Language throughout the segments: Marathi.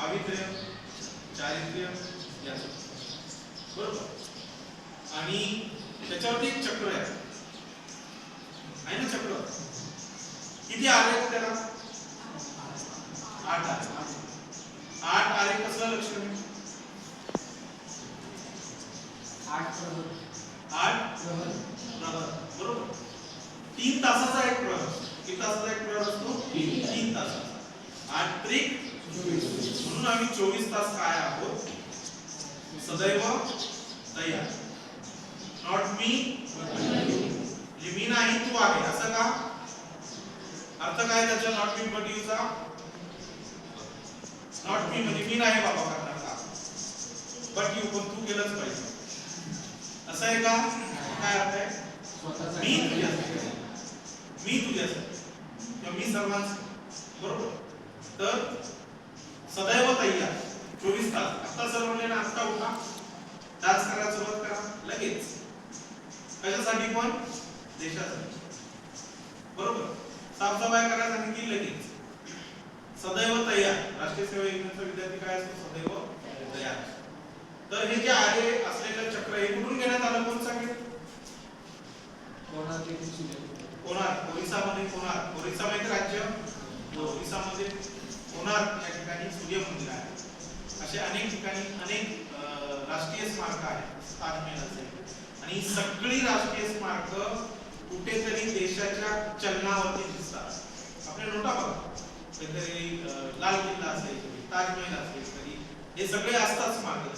पावित्र्य चारित्र्य याचं. बरोबर? आणि त्याच्यावरती एक चक्र आहे. आहे ना चक्र? किती आले त्याला? आठ आले आठ आले कसलं लक्षण आहे? आठ आठ प्रहर बरोबर? तीन तासाचा एक प्रहर किती तासाचा एक प्रहर असतो? तीन. तीन तासाचा. आठ त्रिक. चोवीस. म्हणून आम्ही चोवीस तास काय आहोत? सदैव तयार नॉट मी मी नाही तू आहे. असं का? अर्थ काय त्याच्या नॉट मी बट यूचा नॉट मी म्हणजे मी नाही बाबा करणार का? बट यू पण तू केलंच पाहिजे. असं आहे का? काय अर्थ आहे स्वतःचा मी तुझ्यासाठी मी तुझ्यासाठी किंवा मी सर्वांसाठी बरोबर तर सदैव तयार चोवीस तास. आता सर म्हणले ना आता उठा. डान्स करायला सुरुवात करा. लगेच. कशासाठी पण? देशासाठी. बरोबर? साफसफाई करायला सांगितली लगेच? सदैव तयार राष्ट्रीय सेवा योजनेचा विद्यार्थी काय असतो? सदैव तयार तर हे जे आहे असलेलं चक्र हे कुठून घेण्यात आलं? कोण सांगेल? किती शिल्लक? कोणार्क ओरिसामध्ये कोणार्क ओरिसा माहिती राज्य? हो, ओरिसामध्ये कोणार्क या ठिकाणी? सूर्य मंदिर आहे असे अनेक ठिकाणी अनेक राष्ट्रीय स्मारक आहेत ताजमहल असेल आणि सगळी राष्ट्रीय स्मारक कुठेतरी देशाच्या चलनावरती दिसतात. आपल्या नोटा बघा. कधीतरी लाल किल्ला असेल कधी ताजमहल असेल कधी हे सगळे असतात स्मारक.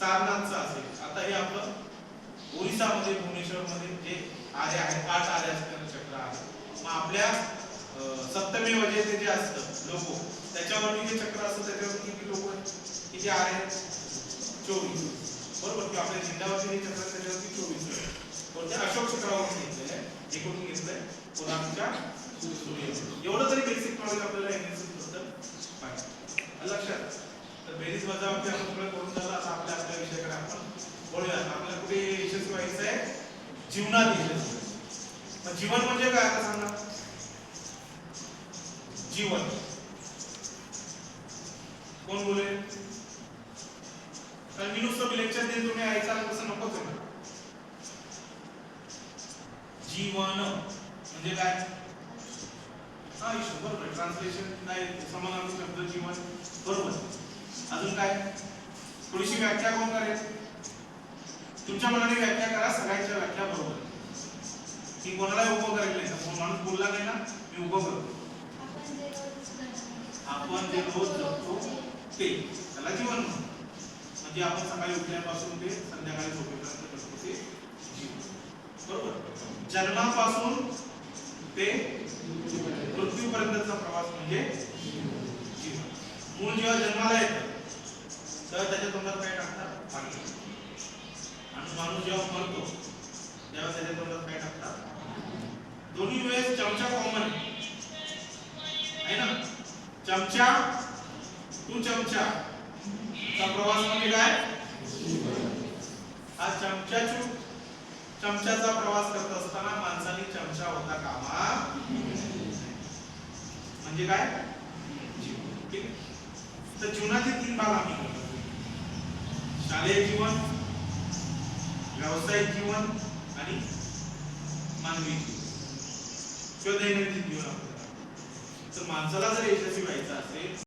सारनाथचं असेल. आता हे आपलं ओरिसामध्ये भुवनेश्वरमध्ये जे आर्य आहेत आठ आर्य असलेलं चक्र आहे मग आपल्या सप्तमी वजेचे जे असतं लोक त्याच्यावरती जे चक्र असतं त्याच्यावरती किती लोक किती आहेत चोवीस. बरोबर? की आपल्या झेंड्यावरती जे चक्र त्याच्यावरती चोवीस कोणत्या अशोक चक्रावर घेतलेलं आहे हे घेतलंय? कोणाच्या? एवढं तरी बेसिक नॉलेज आपल्याला एनएसएसबद्दल पाहिजे लक्षात तर बेरीज वजावटी आपण सगळं करून झालं आता आपल्या आपल्या विषयाकडे आपण बोलूया आपल्याला कुठे यशस्वी व्हायचं आहे जीवनात यशस्वी जीवन म्हणजे काय? आता सांगा. जीवन. कोण बोलेल कारण मी नुसतं लेक्चर देईन तुम्ही ऐकाल तसं नकोच आहे जीवन म्हणजे काय? हा इशू बरोबर. ट्रान्सलेशन काय समानार्थी शब्द जीवन बरोबर. अजून काय? थोडीशी व्याख्या कोण करेल? तुमच्या मनाने व्याख्या करा सगळ्यांच्या व्याख्या बरोबर. मी कोणाला उभं करेल नाही माणूस बोलला नाही ना मी उभं करतो. आपण जे रोज जगतो ते त्याला जीवन म्हणजे आपण सकाळी उठल्यापासून ते संध्याकाळी झोपेपर्यंत करतो ते जीवन बरोबर? जन्मापासून ते मृत्यूपर्यंतचा प्रवास म्हणजे जीवन मूल जेव्हा जन्माला येतं तेव्हा त्याच्या तोंडात काय टाकतात? पाणी आणि माणूस जेव्हा मरतो तेव्हा त्याच्या तोंडात काय टाकतात? दोन्ही वेळेस चमचा कॉमन आहे ना? चमचा टू चमचा चा प्रवास म्हणजे काय? हा चमचा चूक चमच्याचा प्रवास करत असताना माणसाने चमचा होता कामा. म्हणजे काय? ठीक आहे तर जीवनाचे तीन भाग आम्ही शालेय जीवन व्यावसायिक जीवन आणि मानवी जीवन. किंवा दैनंदिन जीवन आपल्याला तर माणसाला जर यशस्वी व्हायचं असेल